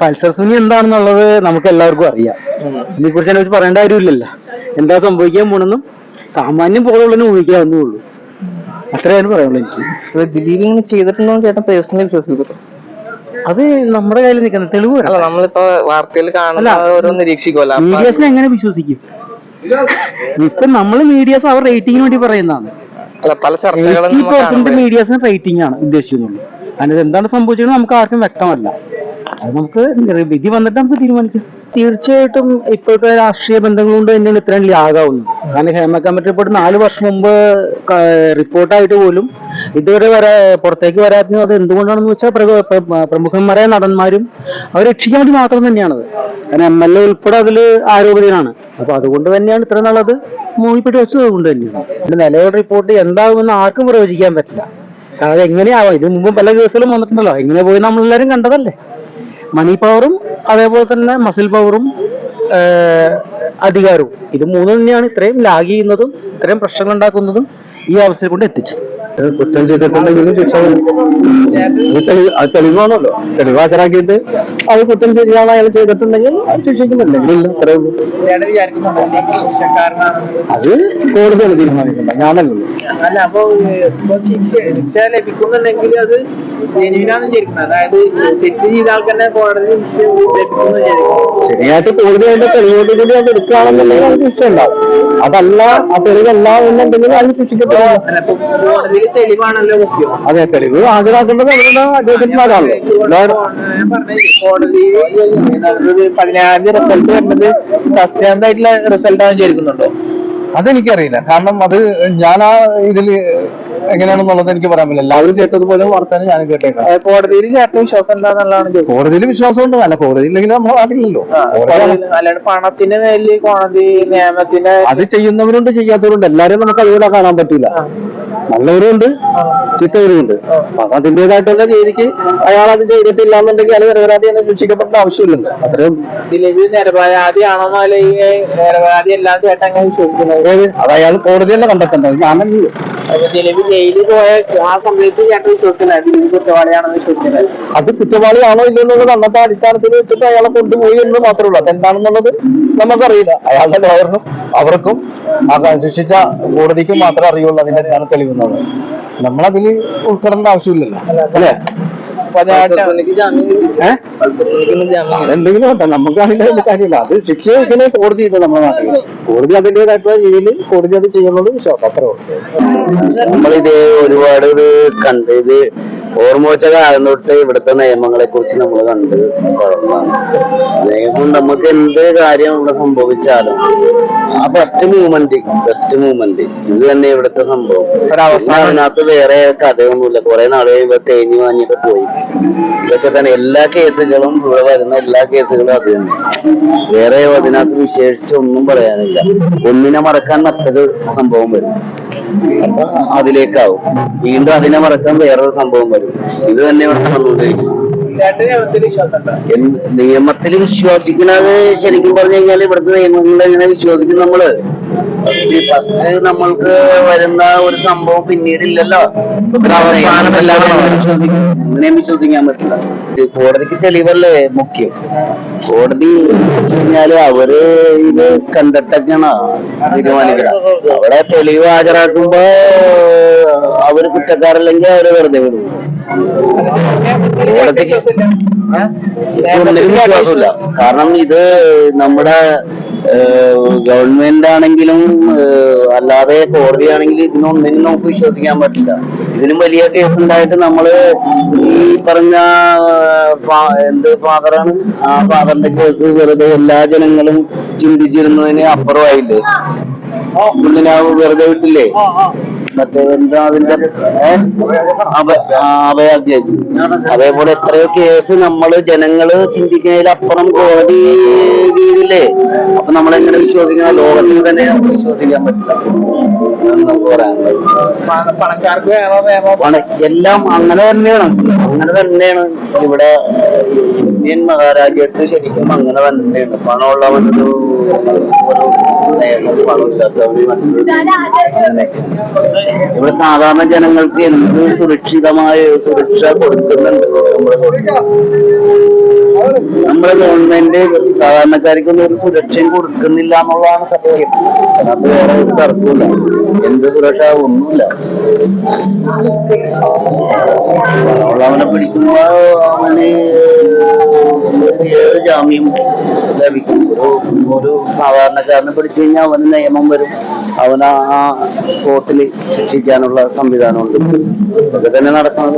Pulsar Suni എന്താണെന്നുള്ളത് നമുക്ക് എല്ലാവർക്കും അറിയാം. ഇതിനെ കുറിച്ച് അതിനെ കുറിച്ച് പറയേണ്ട കാര്യമില്ലല്ലോ. എന്താ സംഭവിക്കാൻ പോണെന്നും സാമാന്യം പോലുള്ളതിന് ഊഹിക്കാവുന്നേ ഉള്ളൂ. അത്രയാണ് പറയാനുള്ളൂ എനിക്ക്. ദിലീപ് ഇങ്ങനെ ചെയ്തിട്ടുണ്ടോ ചേട്ടൻ പേഴ്സണലി വിശ്വസിക്കുന്നു അത് നമ്മുടെ കയ്യിൽ നിൽക്കുന്ന തെളിവ് അല്ല. നമ്മളിപ്പോ വാർത്തയിൽ ഓരോ നിരീക്ഷിക്കുമല്ലോ അപ്പൊ മീഡിയാസിനെ എങ്ങനെ വിശ്വസിക്കും? ഇപ്പൊ നമ്മൾ മീഡിയാസ് അവർ റേറ്റിംഗിന് വേണ്ടി പറയുന്നതാണ്. അല്ല പല ചർച്ചകളും മീഡിയാസിന് റേറ്റിംഗ് ആണ് ഉദ്ദേശിക്കുന്നുള്ളൂ അതിനകത്ത് എന്താണ് സംഭവിച്ചത് നമുക്ക് ആർക്കും വ്യക്തമല്ല. അത് നമുക്ക് വിധി വന്നിട്ട് നമുക്ക് തീരുമാനിക്കാം. തീർച്ചയായിട്ടും ഇപ്പോഴത്തെ രാഷ്ട്രീയ ബന്ധങ്ങൾ കൊണ്ട് തന്നെയാണ് ഇത്രയും ലാഗാവുന്നത് കാരണം ഹേമ കമ്മിറ്റി റിപ്പോർട്ട് നാല് വർഷം മുമ്പ് റിപ്പോർട്ടായിട്ട് പോലും ഇതുവരെ വരെ പുറത്തേക്ക് വരാത്തത് അത് എന്തുകൊണ്ടാണെന്ന് വെച്ചാൽ പ്ര- പ്ര- പ്രമുഖന്മാരായ നടന്മാരും അവർ രക്ഷിക്കാൻ വേണ്ടി മാത്രം തന്നെയാണത്. കാരണം എം എൽ എ ഉൾപ്പെടെ അതിൽ ആരോപിതനാണ് അപ്പൊ അതുകൊണ്ട് തന്നെയാണ് ഇത്ര നാളത് മൂവിപ്പെട്ട് വെച്ചത് കൊണ്ട് തന്നെയാണ്. നിലവിലെ റിപ്പോർട്ട് എന്താകുമെന്ന് ആർക്കും പ്രവചിക്കാൻ പറ്റില്ല. കാരണം എങ്ങനെയാവാം ഇതിനു മുമ്പ് പല കേസുകളും വന്നിട്ടുണ്ടല്ലോ. എങ്ങനെ പോയി നമ്മളെല്ലാവരും കണ്ടതല്ലേ? മണി പവറും അതേപോലെ തന്നെ മസിൽ പവറും അധികാരവും. ഇത് മൂന്ന് തന്നെയാണ് ഇത്രയും ലാഗ് ചെയ്യുന്നതും ഇത്രയും പ്രശ്നങ്ങൾ ഉണ്ടാക്കുന്നതും ഈ അവസ്ഥയിൽ കൊണ്ട് എത്തിച്ചത്. കുറ്റം ചെയ്തിട്ടുണ്ടെങ്കിലും ശിക്ഷ അത് തെളിവാണല്ലോ. തെളിവ് ഹാജരാക്കിയിട്ട് അത് കുറ്റം ചെയ്യാൻ അയാൾ ചെയ്തിട്ടുണ്ടെങ്കിൽ ഇല്ല? ഉള്ളൂ ഇതിലേക്ക് അത് കോടതിയാണ് തീരുമാനിക്കണ്ട ഞാനല്ലോ അല്ല അപ്പൊ ശിക്ഷ ലഭിക്കുന്നുണ്ടെങ്കിൽ അത് അതായത് തെറ്റ് ചെയ്ത കോടതി ലഭിക്കുന്നു വിചാരിക്കും ശരിയായിട്ട് കോടതി അതിന്റെ തെളിവോട് കൂടി അത് എടുക്കുകയാണെന്നുണ്ടെങ്കിൽ അത് ശിക്ഷ ഉണ്ടാവും അതല്ല ആ തെളിവല്ല എന്നുണ്ടെങ്കിൽ അത് ശിക്ഷിക്കപ്പെടും. കോടതിയിൽ തെളിവാണല്ലോ മുഖ്യം. അതെ തെളിവ് ഹാജരാക്കേണ്ടത് അവരുടെ കോടതിയിൽ ഒരു പതിനായിരം റിസൾട്ട് വരുന്നത് സത്യാന്തായിട്ടുള്ള റിസൾട്ട് ആണ് വിചാരിക്കുന്നുണ്ടോ? അതെനിക്കറിയില്ല. കാരണം അത് ഞാൻ ആ ഇതിൽ എങ്ങനെയാണെന്നുള്ളത് എനിക്ക് പറയാൻ പറ്റില്ല. എല്ലാവരും കേട്ടതുപോലെ വാർത്ത ഞാൻ കേട്ടേക്കാം. കോടതിയിൽ ചേട്ടൻ വിശ്വാസം എന്താന്നുള്ളതാണ് കോടതിയിൽ വിശ്വാസം ഉണ്ട് അല്ല കോടതിയില്ലെങ്കിൽ നമ്മൾ നാട്ടിലല്ലോ അല്ലാണ്ട് പണത്തിന്റെ മേലിൽ കോടതി നിയമത്തിന്റെ അത് ചെയ്യുന്നവരുണ്ട് ചെയ്യാത്തവരുണ്ട്. എല്ലാരും നമുക്ക് അതുപോലെ കാണാൻ പറ്റില്ല ചീത്തവരും ഉണ്ട് അപ്പൊ അതിന്റേതായിട്ടുള്ള രീതിക്ക് അയാൾ അത് ചെയ്തിട്ടില്ല എന്നുണ്ടെങ്കിൽ അത് നിരപരാധി തന്നെ ശിക്ഷിക്കപ്പെടേണ്ട ആവശ്യമില്ലല്ലോ. അത്രയും ദിലീപ് നിരപരാധിയാണോന്നോ അല്ലെങ്കിൽ നിരപരാധി അല്ലാതെ അതായത് അത് അയാൾ കോടതി തന്നെ കണ്ടെത്തേണ്ടത്. ഞാനല്ലോ ദിലീപ് ജയിലിൽ പോയ ആ സമയത്ത് ചേട്ടൻ വിശ്വസിക്കുന്നത് ദിലീപ് കുറ്റവാളിയാണെന്ന് വിശ്വസിക്കുന്നത് അത് കുറ്റവാളിയാണോ ഇല്ലയോ എന്നുള്ളത് അന്നത്തെ അടിസ്ഥാനത്തിൽ വെച്ചിട്ട് അയാളെ കൊണ്ടുപോയി എന്ന് മാത്രമേ ഉള്ളൂ അതെന്താണെന്നുള്ളത് നമുക്കറിയില്ല. അയാളുടെ ലോയറിനും അവർക്കും ശിക്ഷിച്ച കോടതിക്കും മാത്രമേ അറിയുള്ളൂ. അതിന്റെ എന്താണ് തെളിവുന്നത് നമ്മളതിൽ ഉൾപ്പെടേണ്ട ആവശ്യമില്ലല്ലോ. അല്ലേ? അതെന്തെങ്കിലും ഉണ്ടോ? നമുക്ക് അതിന്റെ കാര്യമില്ല. അത് ശിക്ഷ ഇങ്ങനെ കോടതി ചെയ്തത് നമ്മുടെ നാട്ടിൽ കോടതി അതിന്റേതായിട്ടുള്ള രീതിയിൽ കോടതി അത് ചെയ്യുന്നത് വിശ്വാസം. അത്ര നമ്മളിത് ഒരുപാട് ഇത് കണ്ട് ഇത് ഓർമ്മ വെച്ച കാലം തൊട്ട് ഇവിടുത്തെ നിയമങ്ങളെ കുറിച്ച് നമ്മൾ കണ്ട് കുഴപ്പമാണ് നിയമം നമുക്ക് എന്ത് കാര്യം ഇവിടെ സംഭവിച്ചാലും ആ ഫസ്റ്റ് മൂവ്മെന്റ് ഫസ്റ്റ് മൂവ്മെന്റ് ഇത് തന്നെ ഇവിടുത്തെ സംഭവം. അതിനകത്ത് വേറെ കഥയൊന്നുമില്ല. കുറെ നാളെ ഇവ തേഞ്ഞു വാങ്ങിയൊക്കെ പോയി. ഇതൊക്കെ തന്നെ എല്ലാ കേസുകളും ഇവിടെ വരുന്ന എല്ലാ കേസുകളും അത് തന്നെ. വേറെ അതിനകത്ത് വിശേഷിച്ച് ഒന്നും പറയാനില്ല. ഒന്നിനെ മറക്കാൻ മറ്റൊരു സംഭവം വരും. അപ്പൊ അതിലേക്കാവും. വീണ്ടും അതിനെ മറക്കാൻ വേറൊരു സംഭവം വരും. ഇത് തന്നെ ഇവിടെ നടന്നുകൊണ്ടിരിക്കും. ചേട്ടൻ നിയമത്തിൽ വിശ്വസിക്കണത് ശരിക്കും പറഞ്ഞു കഴിഞ്ഞാൽ ഇവിടുത്തെ നിയമങ്ങൾ എങ്ങനെ വിശ്വസിക്കും നമ്മൾ. ഫസ്റ്റ് നമ്മൾക്ക് വരുന്ന ഒരു സംഭവം പിന്നീട് ഇല്ലല്ലോ അങ്ങനെയും വിശ്വസിക്കാൻ പറ്റില്ല. കോടതിക്ക് തെളിവല്ലേ മുഖ്യം. കോടതി കഴിഞ്ഞാൽ അവർ ഇത് കണ്ടിട്ടൊക്കെയാണ് തീരുമാനിക്കണം അവിടെ തെളിവ് ഹാജരാക്കുമ്പോ അവർ കുറ്റക്കാരല്ലെങ്കിൽ അവർ വെറുതെ വിടും. വിശ്വാസമില്ല കാരണം ഇത് നമ്മുടെ ഗവൺമെന്റ് ആണെങ്കിലും അല്ലാതെ അല്ലാതെ കോടതിയാണെങ്കിലും ഇതിനൊന്നിനും നമുക്ക് വിശ്വസിക്കാൻ പറ്റില്ല. ഇതിനും വലിയ കേസ് ഉണ്ടായിട്ട് നമ്മൾ ഈ പറഞ്ഞ എന്ത് ഫാദറാണ്? ആ ഫാദറിന്റെ കേസ് വെറുതെ എല്ലാ ജനങ്ങളും ചിന്തിച്ചിരുന്നതിന് അപ്പുറമായില്ലേ? പുള്ളിനെ വെറുതെ വിട്ടില്ലേ? മറ്റേ എന്താ അതിന്റെ അഭയാഭ്യാസി അതേപോലെ എത്രയോ കേസ് നമ്മൾ ജനങ്ങൾ ചിന്തിക്കുന്നതിലപ്പുറം കോടതി രീതിയില്ലേ അപ്പൊ നമ്മളെങ്ങനെ വിശ്വസിക്കണം? ലോകത്തിൽ തന്നെ നമുക്ക് വിശ്വസിക്കാൻ പറ്റില്ല. നമുക്ക് പറയാനുള്ളത് എല്ലാം അങ്ങനെ തന്നെയാണ് അങ്ങനെ തന്നെയാണ്. ഇവിടെ ഇന്ത്യൻ മഹാരാജ്യത്ത് ശരിക്കും അങ്ങനെ തന്നെയാണ്. പണമുള്ളവനൊരു ഇവിടെ സാധാരണ ജനങ്ങൾക്ക് എന്ത് സുരക്ഷിതമായ സുരക്ഷ കൊടുക്കുന്നുണ്ട്? നമ്മുടെ ഗവൺമെന്റ് സാധാരണക്കാർക്കൊന്നും ഒരു സുരക്ഷയും കൊടുക്കുന്നില്ല എന്നുള്ളതാണ് സത്യം. അത് വേറെ ഒരു തർക്കമില്ല എന്ത് സുരക്ഷ ഒന്നുമില്ല. അവനെ പിടിക്കുമ്പോ അവന് ഏത് ജാമ്യം ലഭിക്കും? ഒരു ഒരു സാധാരണക്കാരനെ പിടിച്ചു കഴിഞ്ഞാൽ അവന് നിയമം വരും. അവന് ആ സ്പോട്ടിൽ ശിക്ഷിക്കാനുള്ള സംവിധാനമുണ്ട്. ഇതൊക്കെ തന്നെ നടക്കുന്നത്